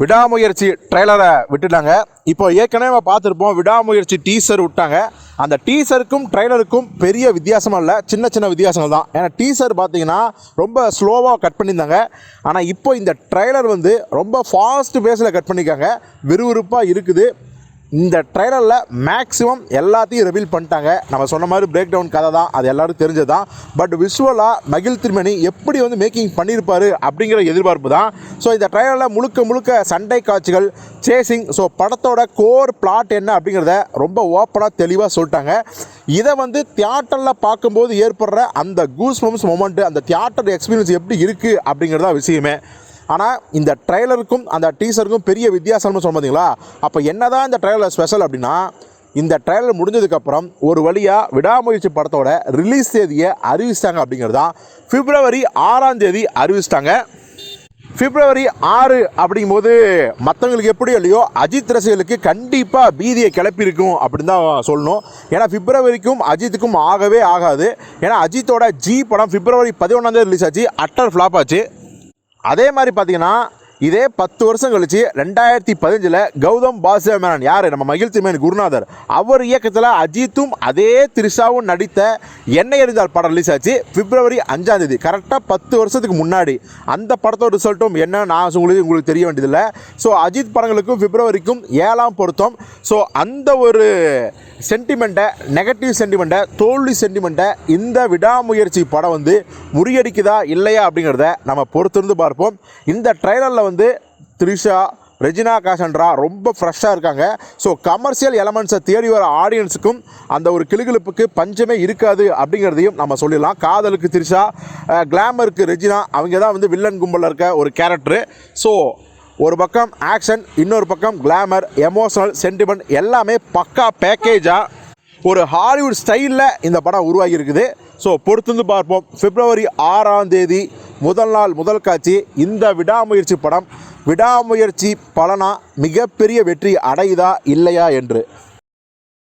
விடாமுயற்சி ட்ரெய்லரை விட்டுட்டாங்க. இப்போ ஏற்கனவே நம்ம பார்த்துருப்போம் விடாமுயற்சி டீசர் விட்டாங்க. அந்த டீசருக்கும் ட்ரெய்லருக்கும் பெரிய வித்தியாசமாக இல்லை. சின்ன சின்ன வித்தியாசங்கள் தான். ஏன்னா டீசர் பார்த்தீங்கன்னா ரொம்ப ஸ்லோவாக கட் பண்ணியிருந்தாங்க. ஆனால் இப்போ இந்த ட்ரெய்லர் வந்து ரொம்ப ஃபாஸ்ட் பேஸில் கட் பண்ணியிருக்காங்க. விறுவிறுப்பாக இருக்குது. இந்த ட்ரைலரில் மேக்ஸிமம் எல்லாத்தையும் ரிவீல் பண்ணிட்டாங்க. நம்ம சொன்ன மாதிரி பிரேக் டவுன் கதை தான் அது எல்லாரும் தெரிஞ்சது தான். பட் விஷுவலாக மகிழ் திருமணி எப்படி வந்து மேக்கிங் பண்ணியிருப்பார் அப்படிங்கிற எதிர்பார்ப்பு தான். ஸோ இந்த ட்ரைலரில் முழுக்க முழுக்க சண்டை காட்சிகள் சேசிங் ஸோ படத்தோட கோர் பிளாட் என்ன அப்படிங்கிறத ரொம்ப ஓப்பனாக தெளிவாக சொல்லிட்டாங்க. இதை வந்து தியேட்டரில் பார்க்கும்போது ஏற்படுற அந்த கூஸ் மம்ஸ் மொமெண்ட்டு அந்த தியேட்டர் எக்ஸ்பீரியன்ஸ் எப்படி இருக்குது அப்படிங்கிறதா விஷயமே. ஆனால் இந்த ட்ரெய்லருக்கும் அந்த டீசருக்கும் பெரிய வித்தியாசம்னு சொல்ல பார்த்தீங்களா அப்போ என்னதான் இந்த ட்ரெய்லர் ஸ்பெஷல் அப்படின்னா இந்த ட்ரெய்லர் முடிஞ்சதுக்கப்புறம் ஒரு வழியாக விடாமுயற்சி படத்தோட ரிலீஸ் தேதியை அறிவிச்சிட்டாங்க அப்படிங்கிறது தான். பிப்ரவரி ஆறாம் தேதி அறிவிச்சிட்டாங்க. பிப்ரவரி ஆறு அப்படிங்கும்போது மற்றவங்களுக்கு எப்படி இல்லையோ அஜித் ரசிகர்களுக்கு கண்டிப்பாக பீதியை கிளப்பியிருக்கும் அப்படின்னு தான் சொல்லணும். ஏன்னா பிப்ரவரிக்கும் அஜித்துக்கும் ஆகவே ஆகாது. ஏன்னா அஜித்தோட ஜி படம் பிப்ரவரி பதினொன்றாந்தேதி ரிலீஸ் ஆச்சு. அட்டர் ஃப்ளாப் ஆச்சு. அதே மாதிரி பார்த்தீங்கன்னா இதே பத்து வருஷம் கழிச்சு ரெண்டாயிரத்தி பதினஞ்சில் கௌதம் பாசுமேனன் யார்? நம்ம மகிழ்ச்சி மேன் குருநாதர். அவர் இயக்கத்தில் அஜித்தும் அதே திரிஷாவும் நடித்த என்னை எறிந்தால் படம் ரிலீஸ் ஆச்சு. பிப்ரவரி அஞ்சாம் தேதி. கரெக்டாக பத்து வருஷத்துக்கு முன்னாடி. அந்த படத்தோட ரிசல்ட்டும் என்ன? நான் உங்களுக்கு உங்களுக்கு தெரிய வேண்டியதில்லை. ஸோ அஜித் படங்களுக்கும் பிப்ரவரிக்கும் ஏழாம் பொருத்தம். ஸோ அந்த ஒரு சென்டிமெண்ட்டை நெகட்டிவ் சென்டிமெண்ட்டை தோல்வி சென்டிமெண்ட்டை இந்த விடாமுயற்சி படம் வந்து முறியடிக்குதா இல்லையா அப்படிங்கிறத நம்ம பொறுத்திருந்து பார்ப்போம். இந்த ட்ரைலரில் வந்து த்ரிஷா ரெஜினா காசன்ட்ரா ரொம்ப ஃப்ரெஷ்ஷாக இருக்காங்க. ஸோ கமர்ஷியல் எலமெண்ட்ஸை தேடி வர ஆடியன்ஸுக்கும் அந்த ஒரு கிளுகிழுப்புக்கு பஞ்சமே இருக்காது அப்படிங்கிறதையும் நம்ம சொல்லிடலாம். காதலுக்கு த்ரிஷா கிளாமருக்கு ரெஜினா அவங்க தான் வந்து வில்லன் கும்பலில் இருக்க ஒரு கேரக்டரு ஸோ ஒரு பக்கம் ஆக்ஷன் இன்னொரு பக்கம் கிளாமர் எமோஷனல் சென்டிமெண்ட் எல்லாமே பக்கா பேக்கேஜாக ஒரு ஹாலிவுட் ஸ்டைலில் இந்த படம் உருவாகி இருக்குது ஸோ பொறுத்திருந்து பார்ப்போம். பிப்ரவரி ஆறாம் தேதி முதல் நாள் முதல் காட்சி இந்த விடாமுயற்சி படம். விடாமுயற்சி பலனா மிகப்பெரிய வெற்றி அடையுதா இல்லையா என்று.